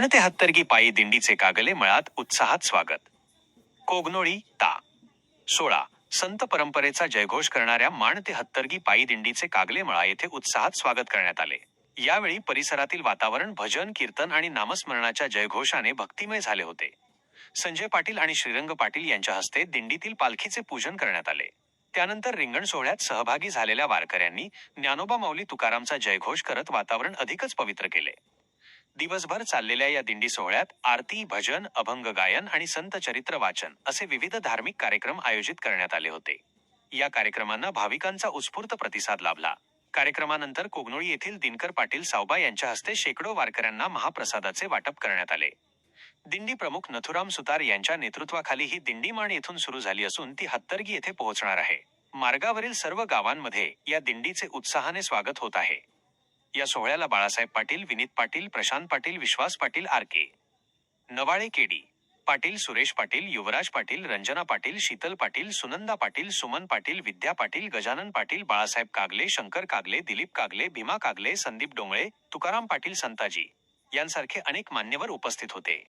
माण ते हत्तरगी पायी दिंडीचे कागले मळात उत्साहात स्वागत. कोगनोळी ता. सोळा. संत परंपरेचा जयघोष करणाऱ्या माण ते हत्तरगी पायी दिंडीचे कागले मळा येथे उत्साहात स्वागत करण्यात आले. यावेळी परिसरातील वातावरण भजन कीर्तन आणि नामस्मरणाच्या जयघोषाने भक्तिमय झाले होते. संजय पाटील आणि श्रीरंग पाटील यांच्या हस्ते दिंडीतील पालखीचे पूजन करण्यात आले. त्यानंतर रिंगण सोहळ्यात सहभागी झालेल्या वारकऱ्यांनी ज्ञानोबा माऊली तुकारामचा जयघोष करत वातावरण अधिकच पवित्र केले. दिवसभर चाललेल्या या दिंडी सोहळ्यात आरती भजन अभंग गायन आणि संत चरित्र वाचन असे विविध धार्मिक कार्यक्रम आयोजित करण्यात आले होते. या कार्यक्रमांना भाविकांचा उत्स्फूर्त प्रतिसाद लाभला. कार्यक्रमानंतर कोगनोळी येथील दिनकर पाटील सावबा यांच्या हस्ते शेकडो वारकऱ्यांना महाप्रसादाचे वाटप करण्यात आले. दिंडी प्रमुख नथुराम सुतार यांच्या नेतृत्वाखाली ही दिंडी माण येथून सुरू झाली असून ती हत्तरगी येथे पोहोचणार आहे. मार्गावरील सर्व गावांमध्ये या दिंडीचे उत्साहाने स्वागत होत आहे. या सोहळ्याला Balasaheb Patil Vineet Patil Prashant Patil Vishwas Patil R K Nawale K D Patil Suresh Patil Yuvraj Patil Ranjana Patil Sheetal Patil Sunanda Patil Suman Patil Vidya Patil Gajanan Patil Balasaheb Kagale Shankar Kagale Dilip Kagale Bhima Kagale Sandeep Dongale Tukaram Patil Santaji यांसारखे अनेक मान्यवर उपस्थित होते.